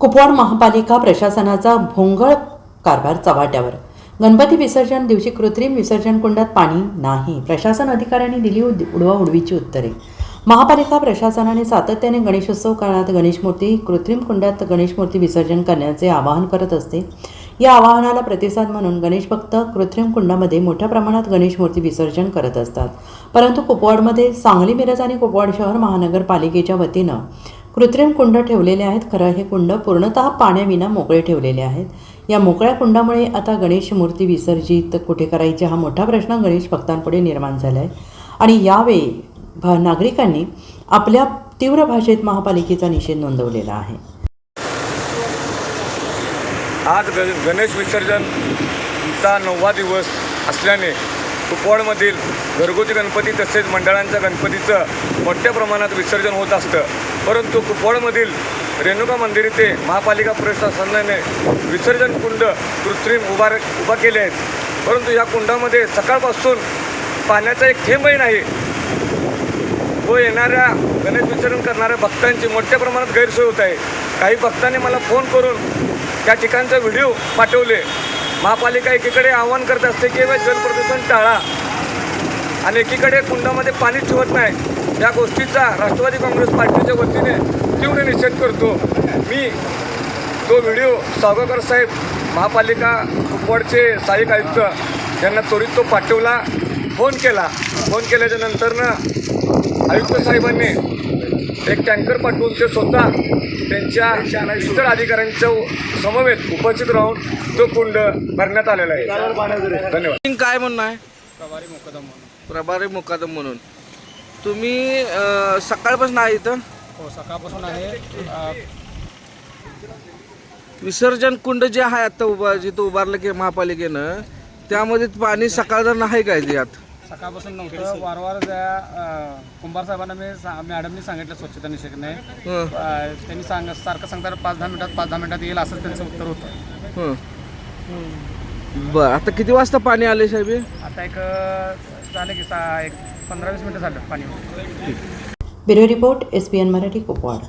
कुपवाड महापालिका प्रशासनाचा भोंगळ कारभार चव्हाट्यावर. गणपती विसर्जन दिवशी कृत्रिम विसर्जन कुंडात पाणी नाही. प्रशासन अधिकाऱ्यांनी दिली उडवा उडवीची उत्तरे. महापालिका प्रशासनाने सातत्याने गणेशोत्सव काळात गणेश मूर्ती कृत्रिम कुंडात गणेश मूर्ती विसर्जन करण्याचे आवाहन करत असते. या आवाहनाला प्रतिसाद म्हणून गणेश भक्त कृत्रिम कुंडामध्ये मोठ्या प्रमाणात गणेश मूर्ती विसर्जन करत असतात. परंतु कुपवाडमध्ये सांगली मिरज आणि कुपवाड शहर महानगरपालिकेच्या वतीनं कृत्रिम कुंड ठेवलेले आहेत. खरं हे कुंड पूर्णतः पाण्याविना मोकळे ठेवलेले आहेत. या मोकळ्या कुंडामुळे आता गणेश मूर्ती विसर्जित कुठे करायची हा मोठा प्रश्न गणेश भक्तांपुढे निर्माण झाला आहे आणि यावेळी भा नागरिकांनी आपल्या तीव्र भाषेत महापालिकेचा निषेध नोंदवलेला आहे. आज ग गणेश विसर्जनचा नववा दिवस असल्याने कुपवाडमधील घरगुती गणपती तसेच मंडळांच्या गणपतीचं मोठ्या प्रमाणात विसर्जन होत असतं. परंतु कुपवाडमधील रेणुका मंदिर येथे महापालिका प्रशासनाने विसर्जन कुंड कृत्रिम उभार उभा केले आहेत. परंतु या कुंडामध्ये सकाळपासून पाण्याचा एक थेंबही नाही. व येणाऱ्या गणेश विसर्जन करणाऱ्या भक्तांची मोठ्या प्रमाणात गैरसोय होत आहे. काही भक्तांनी मला फोन करून त्या ठिकाणचा व्हिडिओ पाठवले. महापालिका एकीकडे आवाहन करत असते की जलप्रदूषण टाळा. आणि एकीकडे कुंडामध्ये पाणी ठेवत नाही. या गोष्टीचा राष्ट्रवादी काँग्रेस पार्टीच्या वतीने तीव्र निषेध करतो. मी तो व्हिडिओ सावगाकर साहेब महापालिका कुपवाडचे सहाय्यक आयुक्त यांना त्वरित तो पाठवला फोन केला. फोन केल्याच्या नंतरनं आयुक्त साहेबांनी एक टँकर पाठवून ते स्वतः त्यांच्या इतर अधिकाऱ्यांच्या समवेत उपस्थित राहून तो कुंड भरण्यात आलेला आहे. धन्यवाद काय म्हणणं आहे? प्रभारी मुकदम म्हणून. प्रभारी मुकादम म्हणून. तुम्ही अं, सकाळपासून आहे इथं? हो सकाळपासून आहे. अ, विसर्जन कुंड जे आहे आता उभा जिथं उभारलं की महापालिकेनं त्यामध्ये पाणी सकाळचं नाही काय यात? सकाळपासून नव्हतं. वारंवार त्या अ, कुंभार साहेबांना मी सा- मॅडमनी सांगितलं स्वच्छता निषेधने. हं, अ, त्यांनी सांग सारखं सांगतात पाच दहा मिनिटात पाच दहा मिनिटात येईल असंच त्यांचं उत्तर होतं. हं. बरं आता किती वाजता पाणी आले साहेब हे? आता एक झालं की सहा एक पंधरा वीस मिनटं झालं पाणी. Bureau report S P N Marathi Kupwad.